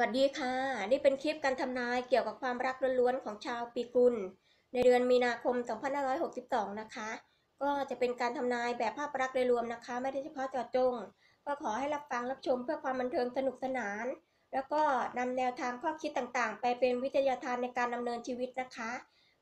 วัสดีค่ะ นี่เป็นคลิปการทำนายเกี่ยวกับความรักล้วนๆของชาวปีกุล ในเดือนมีนาคม 2562 นะคะ ก็จะเป็นการทำนายแบบภาพรักโดยรวมนะคะ ไม่ได้เฉพาะเจาะจง ก็ขอให้รับฟังรับชมเพื่อความบันเทิงสนุกสนาน แล้วก็นำแนวทางข้อคิดต่างๆ ไปเป็นวิทยาทานในการดำเนินชีวิตนะคะ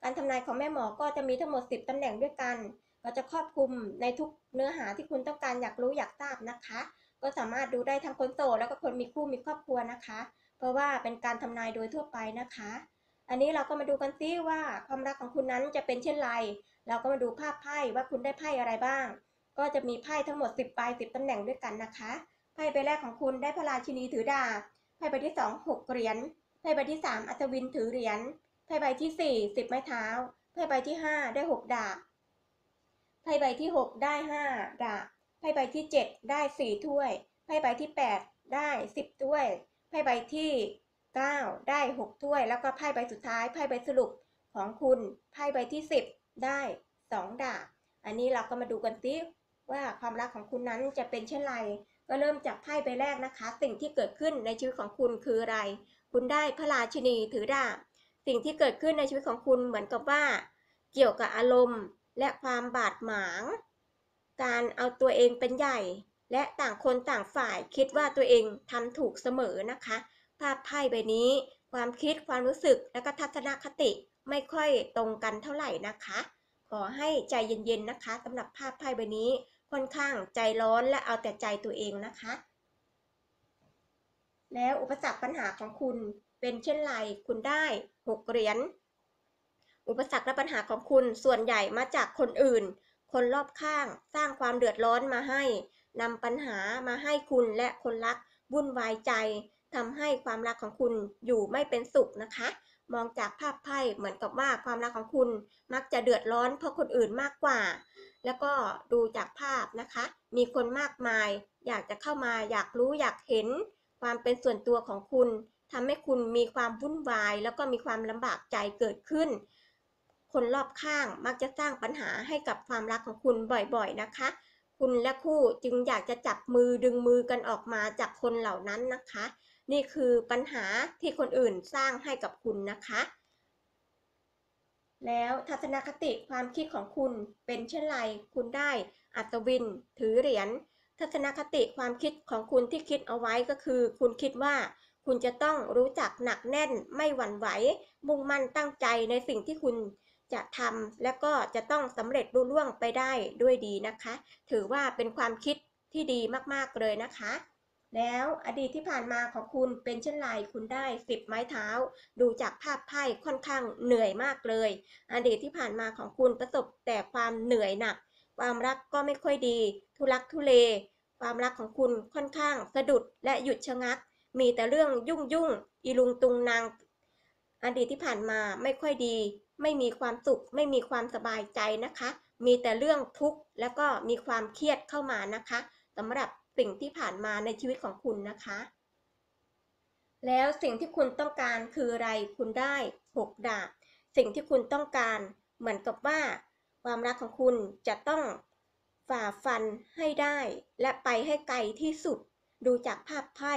การทำนายของแม่หมอก็จะมีทั้งหมด 10ตำแหน่งด้วยกัน ก็จะครอบคลุมในทุกเนื้อหาที่คุณต้องการอยากรู้อยากทราบนะคะ ก็สามารถดูได้ทั้งคนโสดแล้วก็คนมีคู่มีครอบครัวนะคะ เพราะว่าเป็นการทำนายโดยทั่วไปนะคะ อันนี้เราก็มาดูกันซิว่าความรักของคุณนั้นจะเป็นเช่นไร เราก็มาดูภาพไพ่ว่าคุณได้ไพ่อะไรบ้าง ก็จะมีไพ่ทั้งหมด 10ใบ10ตำแหน่งด้วยกันนะคะไพ่ใบแรกของคุณได้พระราชินีถือดาบไพ่ใบที่2 6เหรียญไพ่ใบที่ 3 อัศวินถือเหรียญไพ่ใบที่ 4 10 ไม้เท้าไพ่ใบที่ 5 ได้ 6 ดาบไพ่ใบที่ 6 ได้ 5 ดาบ ไพ่ใบที่ 7 ได้4ถ้วยไพ่ใบที่ 8 ได้ 10ถ้วยไพ่ใบที่ 9 ได้ 6ถ้วย แล้วก็ไพ่ใบสุดท้ายไพ่ใบสรุปของคุณไพ่ใบที่ 10 ได้ 2 ดาบ อันนี้เราก็มาดูกันซิว่าความรักของคุณนั้นจะเป็นเช่นไร ก็เริ่มจากไพ่ใบแรกนะคะ สิ่งที่เกิดขึ้นในชีวิตของคุณคืออะไร คุณได้พระราชินีถือดาบ สิ่งที่เกิดขึ้นในชีวิตของคุณเหมือนกับว่า เกี่ยวกับอารมณ์และความบาดหมาง การเอาตัวเองเป็นใหญ่ และต่างคนต่างฝ่ายคิดว่าตัวเองทำถูกเสมอนะคะ ภาพไพ่ใบนี้ ความคิดความรู้สึกและก็ทัศนคติไม่ค่อยตรงกันเท่าไหร่นะคะ ขอให้ใจเย็นๆนะคะสำหรับภาพไพ่ใบนี้ค่อนข้างใจร้อนและเอาแต่ใจตัวเองนะคะ แล้วอุปสรรคปัญหาของคุณเป็นเช่นไร คุณได้หกเหรียญ อุปสรรคและปัญหาของคุณส่วนใหญ่มาจากคนอื่น คนรอบข้างสร้างความเดือดร้อนมาให้นำปัญหามาให้คุณและคนรักวุ่นวายใจทำให้ความรักของคุณอยู่ไม่เป็นสุขนะคะ มองจากภาพไพ่เหมือนกับว่าความรักของคุณมักจะเดือดร้อนเพราะคนอื่นมากกว่า แล้วก็ดูจากภาพนะคะ มีคนมากมาย อยากจะเข้ามาอยากรู้อยากเห็น ความเป็นส่วนตัวของคุณทำให้คุณมีความวุ่นวาย แล้วก็มีความลำบากใจเกิดขึ้น คนรอบข้างมักจะสร้างปัญหาให้กับความรักของคุณบ่อยๆนะคะ คุณและคู่จึงอยากจะจับมือดึงมือกันออกมาจากคนเหล่านั้นนะคะ นี่คือปัญหาที่คนอื่นสร้างให้กับคุณนะคะ แล้วทัศนคติความคิดของคุณเป็นเช่นไร คุณได้อัศวิน ถือเหรียญทัศนคติความคิดของคุณที่คิดเอาไว้ก็คือ คุณคิดว่าคุณจะต้องรู้จักหนักแน่นไม่หวั่นไหว มุ่งมั่นตั้งใจในสิ่งที่คุณ จะทำและก็จะต้องสำเร็จรุ่ล่วงไปได้ด้วยดีนะคะ ถือว่าเป็นความคิดที่ดีมากๆเลยนะคะ แล้วอดีตที่ผ่านมาของคุณเป็นเช่นไรคุณได้สิบไม้เท้า ดูจากภาพไพ่ค่อนข้างเหนื่อยมากเลย อดีตที่ผ่านมาของคุณประสบแต่ความเหนื่อยหนัก ความรักก็ไม่ค่อยดี ทุลักทุเล ความรักของคุณค่อนข้างสะดุดและหยุดชะงัก มีแต่เรื่องยุ่งยุ่งอีลุงตุงนางอดีตที่ผ่านมาไม่ค่อยดี ไม่มีความสุข ไม่มีความสบายใจนะคะ มีแต่เรื่องทุกข์แล้วก็มีความเครียดเข้ามานะคะสำหรับสิ่งที่ผ่านมาในชีวิตของคุณนะคะ แล้วสิ่งที่คุณต้องการคืออะไรคุณได้หกดาบสิ่งที่คุณต้องการเหมือนกับว่า ความรักของคุณจะต้องฝ่าฟันให้ได้ และไปให้ไกลที่สุด ดูจากภาพไพ่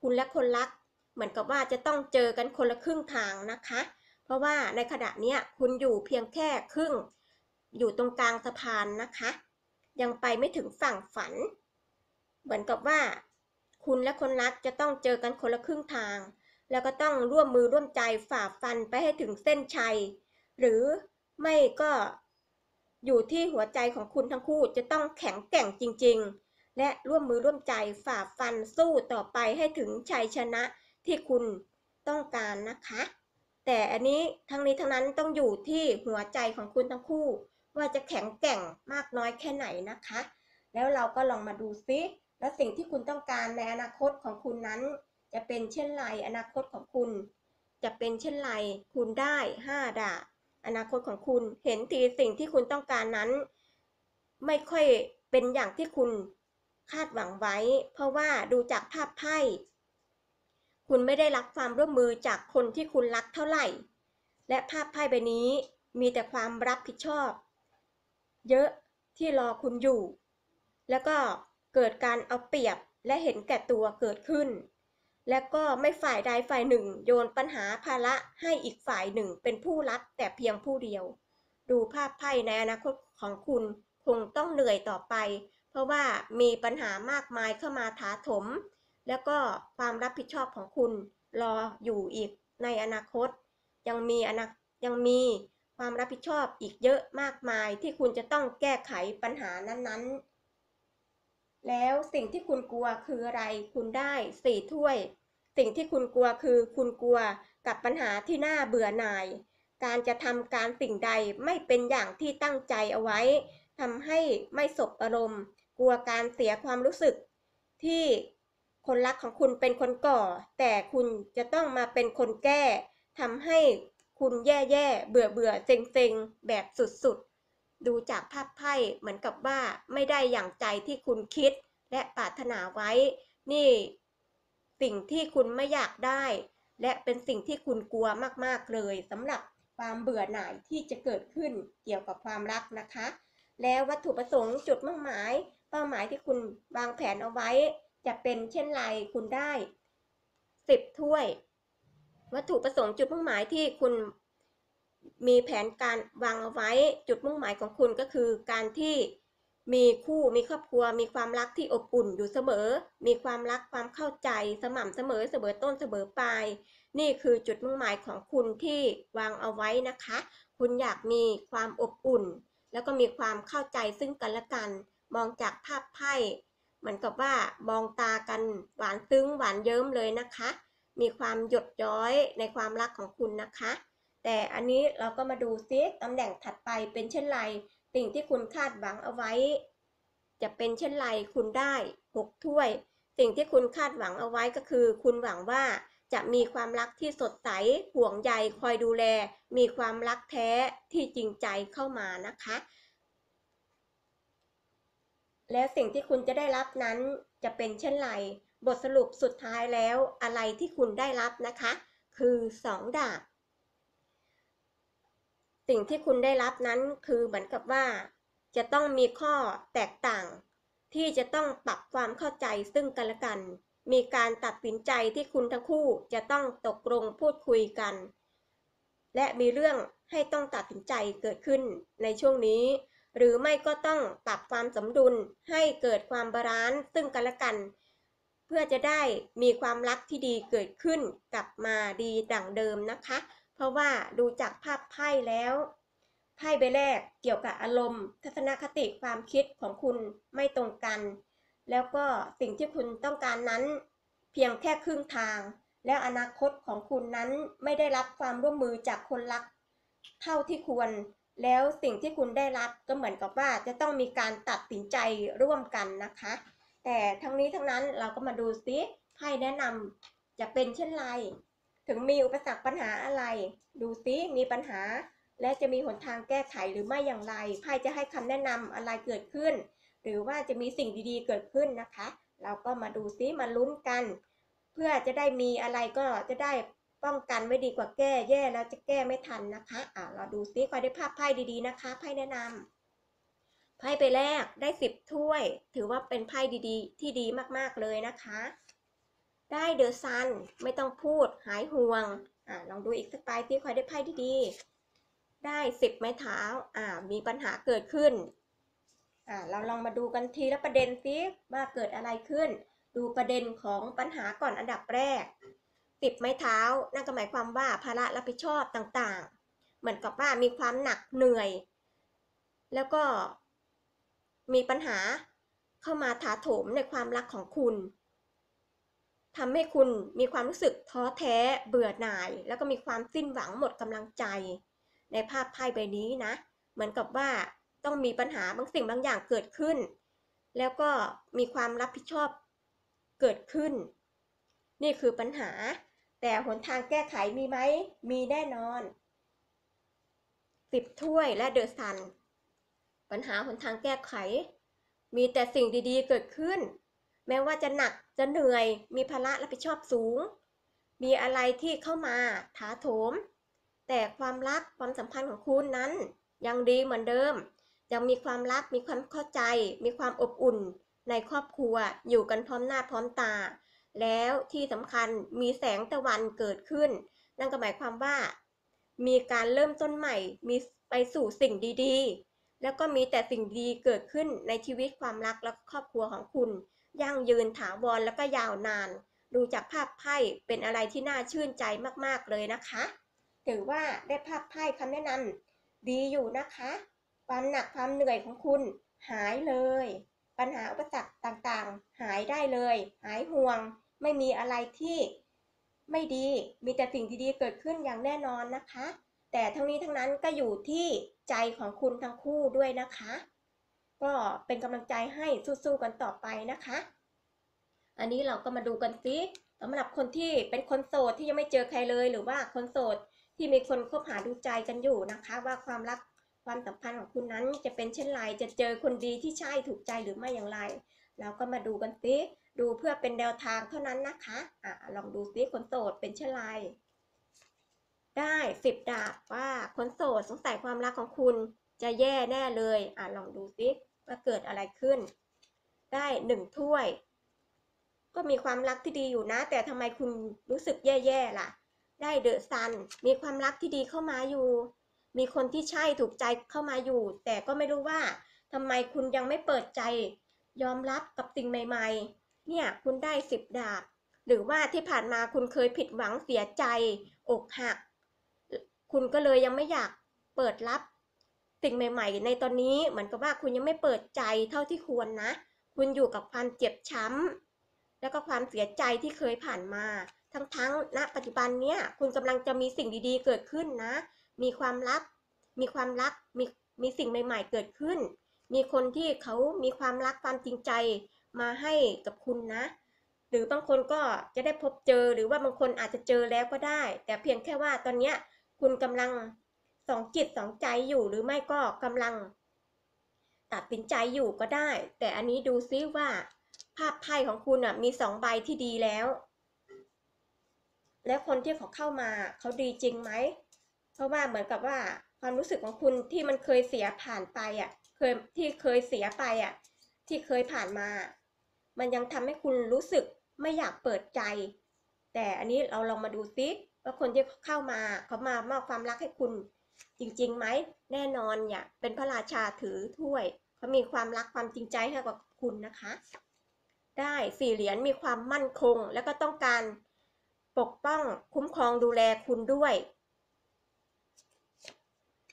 คุณและคนรัก เหมือนกับว่าจะต้องเจอกันคนละครึ่งทางนะคะ เพราะว่าในขณะนี้คุณอยู่เพียงแค่ครึ่ง อยู่ตรงกลางสะพานนะคะ ยังไปไม่ถึงฝั่งฝัน เหมือนกับว่า คุณและคนรักจะต้องเจอกันคนละครึ่งทาง แล้วก็ต้องร่วมมือร่วมใจฝ่าฟันไปให้ถึงเส้นชัย หรือไม่ก็อยู่ที่หัวใจของคุณทั้งคู่จะต้องแข็งแกร่งจริง ๆ และร่วมมือร่วมใจฝ่าฟันสู้ต่อไปให้ถึงชัยชนะที่คุณต้องการนะคะ แต่อันนี้ทั้งนี้ทั้งนั้นต้องอยู่ที่หัวใจของคุณทั้งคู่ ว่าจะแข็งแกร่งมากน้อยแค่ไหนนะคะ แล้วเราก็ลองมาดูซิแล้วสิ่งที่คุณต้องการในอนาคตของคุณนั้น จะเป็นเช่นไรอนาคตของคุณ จะเป็นเช่นไรคุณได้ห้าดาอนาคตของคุณเห็นทีสิ่งที่คุณต้องการนั้น ไม่ค่อยเป็นอย่างที่คุณคาดหวังไว้ เพราะว่าดูจากภาพไพ่ คุณไม่ได้รับความร่วมมือจากคนที่คุณรักเท่าไหร่ และภาพไพ่ใบนี้มีแต่ความรับผิดชอบ เยอะที่รอคุณอยู่ แล้วก็เกิดการเอาเปรียบและเห็นแก่ตัวเกิดขึ้น และก็ไม่ฝ่ายใดฝ่ายหนึ่ง โยนปัญหาภาระให้อีกฝ่ายหนึ่งเป็นผู้รับแต่เพียงผู้เดียว ดูภาพไพ่ในอนาคตของคุณคงต้องเหนื่อยต่อไป เพราะว่ามีปัญหามากมายเข้ามาถาถม แล้วก็ความรับผิดชอบของคุณรออยู่อีกในอนาคต ยังมีอนายังมีความรับผิดชอบอีกเยอะมากมายที่คุณจะต้องแก้ไขปัญหานั้นๆ แล้วสิ่งที่คุณกลัวคืออะไร คุณได้สี่ถ้วย สิ่งที่คุณกลัวคือคุณกลัวกับปัญหาที่น่าเบื่อหน่าย การจะทำการสิ่งใดไม่เป็นอย่างที่ตั้งใจเอาไว้ทำให้ไม่สบอารมณ์ กลัวการเสียความรู้สึกที่ คนรักของคุณเป็นคนก่อ แต่คุณจะต้องมาเป็นคนแก้ทำให้คุณแย่ๆ เบื่อเบื่อเซ็งเซ็งแบบสุดๆ ดูจากภาพไพ่เหมือนกับว่าไม่ได้อย่างใจที่คุณคิดและปรารถนาไว้ นี่ สิ่งที่คุณไม่อยากได้ และเป็นสิ่งที่คุณกลัวมากๆเลยสำหรับความเบื่อหน่ายที่จะเกิดขึ้นเกี่ยวกับความรักนะคะ แล้ววัตถุประสงค์จุดมุ่งหมาย เป้าหมายที่คุณวางแผนเอาไว้ จะเป็นเช่นไรคุณได้สิบถ้วย วัตถุประสงค์จุดมุ่งหมายที่คุณมีแผนการวางเอาไว้จุดมุ่งหมายของคุณก็คือการที่มีคู่มีครอบครัว มีความรักที่อบอุ่นอยู่เสมอ มีความรักความเข้าใจสม่ำเสมอเสมอต้นเสมอปลาย นี่คือจุดมุ่งหมายของคุณที่วางเอาไว้นะคะ คุณอยากมีความอบอุ่น แล้วก็มีความเข้าใจซึ่งกันและกัน มองจากภาพไพ่ เหมือนกับว่ามองตากันหวานซึ้งหวานเยิ้มเลยนะคะ มีความหยดย้อยในความรักของคุณนะคะ แต่อันนี้เราก็มาดูซิตำแหน่งถัดไปเป็นเช่นไร สิ่งที่คุณคาดหวังเอาไว้ จะเป็นเช่นไรคุณได้หกถ้วย สิ่งที่คุณคาดหวังเอาไว้ก็คือ คุณหวังว่าจะมีความรักที่สดใสห่วงใยคอยดูแล มีความรักแท้ที่จริงใจเข้ามานะคะ แล้วสิ่งที่คุณจะได้รับนั้นจะเป็นเช่นไร บทสรุปสุดท้ายแล้วอะไรที่คุณได้รับนะคะ คือสองดาบ สิ่งที่คุณได้รับนั้นคือเหมือนกับว่า จะต้องมีข้อแตกต่าง ที่จะต้องปรับความเข้าใจซึ่งกันและกัน มีการตัดสินใจที่คุณทั้งคู่จะต้องตกลงพูดคุยกัน และมีเรื่องให้ต้องตัดสินใจเกิดขึ้นในช่วงนี้ หรือไม่ก็ต้องปรับความสมดุลให้เกิดความบาลานซ์ซึ่งกันและกัน เพื่อจะได้มีความรักที่ดีเกิดขึ้นกลับมาดีดั่งเดิมนะคะ เพราะว่าดูจากภาพไพ่แล้วไพ่ใบแรกเกี่ยวกับอารมณ์ ทัศนคติความคิดของคุณไม่ตรงกัน แล้วก็สิ่งที่คุณต้องการนั้น เพียงแค่ครึ่งทาง แล้วอนาคตของคุณนั้นไม่ได้รับความร่วมมือจากคนรัก เท่าที่ควร แล้วสิ่งที่คุณได้รับก็เหมือนกับว่าจะต้องมีการตัดสินใจร่วมกันนะคะ แต่ทั้งนี้ทั้งนั้นเราก็มาดูซิไพ่แนะนำจะเป็นเช่นไร ถึงมีอุปสรรคปัญหาอะไร ดูซิมีปัญหา และจะมีหนทางแก้ไขหรือไม่อย่างไรไพ่จะให้คำแนะนำอะไรเกิดขึ้น หรือว่าจะมีสิ่งดีๆเกิดขึ้นนะคะ เราก็มาดูซิมาลุ้นกัน เพื่อจะได้มีอะไรก็จะได้ ป้องกันไว้ดีกว่าแก้แย่แล้วจะแก้ไม่ทันนะคะอ่าเราดูซิคอยได้ภาพไพ่ดีๆนะคะไพ่แนะนำไพ่ไปแรกได้สิบถ้วย ถือว่าเป็นไพ่ดีๆ ที่ดีมากๆเลยนะคะ ได้เดอะซันไม่ต้องพูดหายห่วงอ่าลองดูอีกสักใบที่คอยได้ไพ่ดีๆ ได้สิบไม้เท้าอ่ามีปัญหาเกิดขึ้นอ่าเราลองมาดูกันทีละประเด็นซิว่าเกิดอะไรขึ้น ดูประเด็นของปัญหาก่อนอันดับแรก สิบไม้เท้า นั่นก็หมายความว่าภาระรับผิดชอบต่างๆ เหมือนกับว่ามีความหนักเหนื่อย แล้วก็มีปัญหาเข้ามาถาโถมในความรักของคุณทำให้คุณมีความรู้สึกท้อแท้เบื่อหน่าย แล้วก็มีความสิ้นหวังหมดกำลังใจ ในภาพไพ่ใบนี้นะ เหมือนกับว่าต้องมีปัญหาบางสิ่งบางอย่างเกิดขึ้น แล้วก็มีความรับผิดชอบเกิดขึ้น นี่คือปัญหา แต่หนทางแก้ไขมีไหม มีแน่นอนสิบถ้วยและเดอะซัน ปัญหาหนทางแก้ไข มีแต่สิ่งดีๆเกิดขึ้น แม้ว่าจะหนักจะเหนื่อย มีภาระรับผิดชอบสูง มีอะไรที่เข้ามาถาโถม แต่ความรักความสัมพันธ์ของคุณนั้น ยังดีเหมือนเดิม ยังมีความรักมีความเข้าใจ มีความอบอุ่นในครอบครัวอยู่กันพร้อมหน้าพร้อมตา แล้วที่สำคัญมีแสงตะวันเกิดขึ้น นั่นก็หมายความว่า มีการเริ่มต้นใหม่ มีไปสู่สิ่งดีๆ แล้วก็มีแต่สิ่งดีเกิดขึ้นในชีวิตความรักและครอบครัวของคุณ ยั่งยืนถาวรแล้วก็ยาวนาน ดูจากภาพไพ่เป็นอะไรที่น่าชื่นใจมากๆเลยนะคะ ถือว่าได้ภาพไพ่คำแนะนำดีอยู่นะคะ ความหนักความเหนื่อยของคุณหายเลย ปัญหาอุปสรรคต่างๆ หายได้เลย หายห่วง ไม่มีอะไรที่ไม่ดี มีแต่สิ่งดีๆเกิดขึ้นอย่างแน่นอนนะคะ แต่ทั้งนี้ทั้งนั้นก็อยู่ที่ใจของคุณทั้งคู่ด้วยนะคะ ก็เป็นกำลังใจให้สู้ๆกันต่อไปนะคะ อันนี้เราก็มาดูกันซิสำหรับคนที่เป็นคนโสดที่ยังไม่เจอใครเลย หรือว่าคนโสดที่มีคนคบหาดูใจกันอยู่นะคะ ว่าความรักความสัมพันธ์ของคุณนั้นจะเป็นเช่นไรจะเจอคนดีที่ใช่ถูกใจหรือไม่อย่างไร เราก็มาดูกันซิ ดูเพื่อเป็นแนวทางเท่านั้นนะคะอะลองดูซิคนโสดเป็นเช่นไร ได้สิบดาบว่าคนโสดสงสัยความรักของคุณจะแย่แน่เลยอะลองดูซิว่าเกิดอะไรขึ้น ได้หนึ่งถ้วย ก็มีความรักที่ดีอยู่นะ แต่ทำไมคุณรู้สึกแย่ๆล่ะ ได้เดอะซัน มีความรักที่ดีเข้ามาอยู่ มีคนที่ใช่ถูกใจเข้ามาอยู่ แต่ก็ไม่รู้ว่าทำไมคุณยังไม่เปิดใจ ยอมรับกับสิ่งใหม่ ๆ เนี่ยคุณได้สิบดาบ หรือว่าที่ผ่านมาคุณเคยผิดหวังเสียใจ อกหัก คุณก็เลยยังไม่อยากเปิดรับ สิ่งใหม่ ๆ ในตอนนี้เหมือนกับว่าคุณยังไม่เปิดใจเท่าที่ควรนะ คุณอยู่กับความเจ็บช้ำแล้วก็ความเสียใจที่เคยผ่านมา ทั้งๆณปัจจุบันเนี้ยคุณกำลังจะมีสิ่งดีๆ เกิดขึ้นนะ มีความรัก มีความรักมีมีสิ่งใหม่ ๆ เกิดขึ้น มีคนที่เขามีความรักความจริงใจ มาให้กับคุณนะ หรือบางคนก็จะได้พบเจอหรือว่าบางคนอาจจะเจอแล้วก็ได้ แต่เพียงแค่ว่าตอนเนี้คุณกำลังสองจิตสองใจอยู่หรือไม่ก็กำลัง ตัดสินใจอยู่ก็ได้ แต่อันนี้ดูซิว่า ภาพไพ่ของคุณอะมีสองใบที่ดีแล้ว แล้วคนที่เขาเข้ามาเขาดีจริงไหมเพราะว่าเหมือนกับว่าความรู้สึกของคุณที่มันเคยเสียผ่านไปอะเคยที่เคยเสียไปอะ ที่เคยผ่านมา มันยังทำให้คุณรู้สึกไม่อยากเปิดใจ แต่อันนี้เราลองมาดูซิว่าคนที่เข้ามาเขามามอบความรักให้คุณ จริงๆไหมแน่นอนเนี่ย เป็นพระราชาถือถ้วยเขามีความรักความจริงใจให้กับคุณนะคะ ได้สี่เหรียญมีความมั่นคง แล้วก็ต้องการปกป้องคุ้มครองดูแลคุณด้วย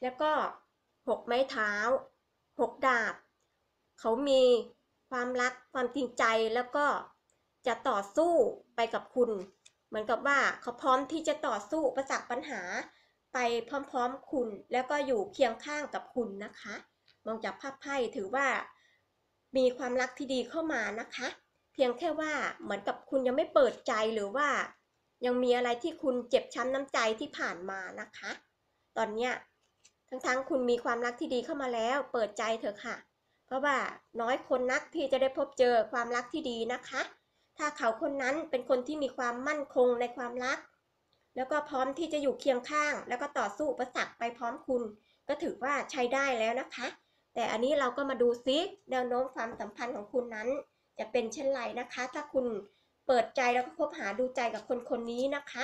แล้วก็หกไม้เท้าหกดาบ เขามี ความรักความจริงใจแล้วก็จะต่อสู้ไปกับคุณ เหมือนกับว่าเขาพร้อมที่จะต่อสู้ประจักปัญหา ไปพร้อมๆคุณ แล้วก็อยู่เคียงข้างกับคุณนะคะ มองจากภาพไพ่ถือว่า มีความรักที่ดีเข้ามานะคะ เพียงแค่ว่าเหมือนกับคุณยังไม่เปิดใจหรือว่า ยังมีอะไรที่คุณเจ็บช้ำน้ำใจที่ผ่านมานะคะ ตอนเนี้ยทั้งๆ คุณมีความรักที่ดีเข้ามาแล้ว เปิดใจเถอะค่ะ ราะว่าน้อยคนนักที่จะได้พบเจอความรักที่ดีนะคะ ถ้าเขาคนนั้นเป็นคนที่มีความมั่นคงในความรัก แล้วก็พร้อมที่จะอยู่เคียงข้าง แล้วก็ต่อสู้อุปสรรคไปพร้อมคุณ ก็ถือว่าใช้ได้แล้วนะคะ แต่อันนี้เราก็มาดูซิแนวโน้มความสัมพันธ์ของคุณนั้น จะเป็นเช่นไรนะคะ ถ้าคุณเปิดใจแล้วก็คบหาดูใจกับคนคนนี้นะคะ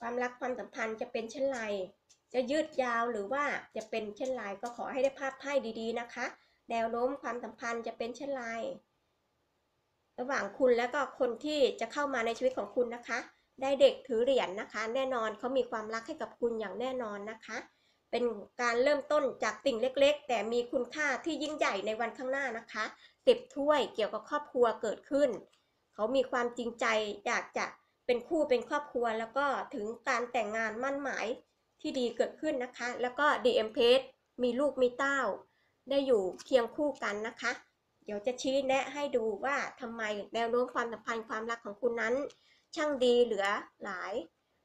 ความรักความสัมพันธ์จะเป็นเช่นไร จะยืดยาวหรือว่าจะเป็นเช่นไรก็ขอให้ได้ภาพไพ่ดีๆนะคะ แนวโน้มความสัมพันธ์จะเป็นเช่นไรระหว่างคุณและก็คนที่จะเข้ามาในชีวิตของคุณนะคะ ได้เด็กถือเหรียญนนะคะ แน่นอนเขามีความรักให้กับคุณอย่างแน่นอนนะคะ เป็นการเริ่มต้นจากสิ่งเล็กๆ แต่มีคุณค่าที่ยิ่งใหญ่ในวันข้างหน้านะคะสิบถ้วยเกี่ยวกับครอบครัวเกิดขึ้น เขามีความจริงใจอยากจะเป็นคู่เป็นครอบครัวแล้วก็ถึงการแต่งงานมั่นหมาย ที่ดีเกิดขึ้นนะคะ แล้วก็ DM p a g e มีลูกมีเต้า ได้อยู่เคียงคู่กันนะคะ เดี๋ยวจะชี้แนะให้ดูว่าทำไมแนวโน้มความสัมพันธ์ความรักของคุณนั้น ช่างดีเหลือหลาย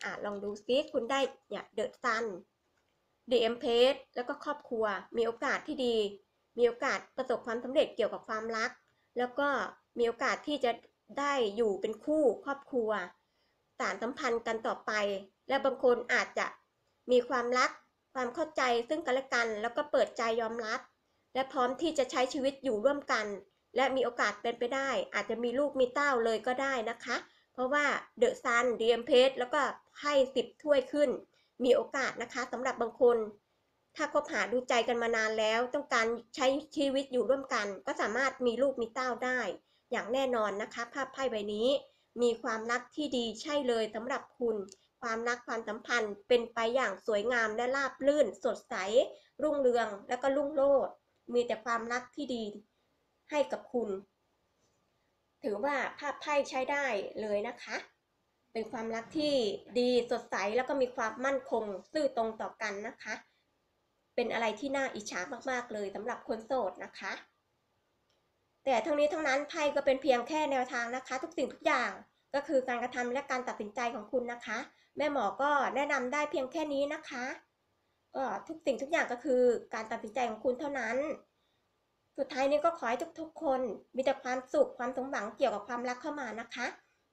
อะลองดูซิคุณได้เนี่ยเดอะซัน DM p a g e แล้วก็ครอบครัว มีโอกาสที่ดี มีโอกาสประสบความสำเร็จเกี่ยวกับความรัก แล้วก็มีโอกาสที่จะได้อยู่เป็นคู่ครอบครัวสารสัมพันธ์กันต่อไป และบางคนอาจจะ มีความรัก ความเข้าใจซึ่งกันและกัน แล้วก็เปิดใจยอมรับ และพร้อมที่จะใช้ชีวิตอยู่ร่วมกัน และมีโอกาสเป็นไปได้ อาจจะมีลูกมีเต้าเลยก็ได้นะคะ เพราะว่าเดอะซันเดียมเพสแล้วก็ไพ่สิบถ้วยขึ้น มีโอกาสนะคะสำหรับบางคน ถ้าคบหาดูใจกันมานานแล้ว ต้องการใช้ชีวิตอยู่ร่วมกัน ก็สามารถมีลูกมีเต้าได้ อย่างแน่นอนนะคะ ภาพไพ่ใบนี้ มีความรักที่ดีใช่เลยสำหรับคุณ ความรักความสัมพันธ์ เป็นไปอย่างสวยงามและราบรื่น สดใส รุ่งเรืองและก็รุ่งโรจน์มีแต่ความรักที่ดีให้กับคุณ ถือว่าภาพไพ่ใช้ได้เลยนะคะ เป็นความรักที่ดีสดใสแล้วก็มีความมั่นคง ซื่อตรงต่อกันนะคะ เป็นอะไรที่น่าอิจฉามากๆเลยสำหรับคนโสดนะคะ แต่ทั้งนี้ทั้งนั้นไพ่ก็เป็นเพียงแค่แนวทางนะคะ ทุกสิ่งทุกอย่าง ก็คือการกระทำและการตัดสินใจของคุณนะคะ แม่หมอก็แนะนำได้เพียงแค่นี้นะคะก็ทุกสิ่งทุกอย่างก็คือการตัดสินใจของคุณเท่านั้น สุดท้ายนี้ก็ขอให้ทุกๆ คนมีแต่ความสุขความสมหวังเกี่ยวกับความรักเข้ามานะคะ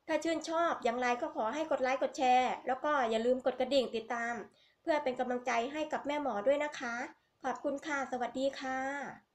ถ้าชื่นชอบอย่างไรก็ขอให้กดไลค์กดแชร์ แล้วก็อย่าลืมกดกระดิ่งติดตาม เพื่อเป็นกำลังใจให้กับแม่หมอด้วยนะคะ ขอบคุณค่ะ สวัสดีค่ะ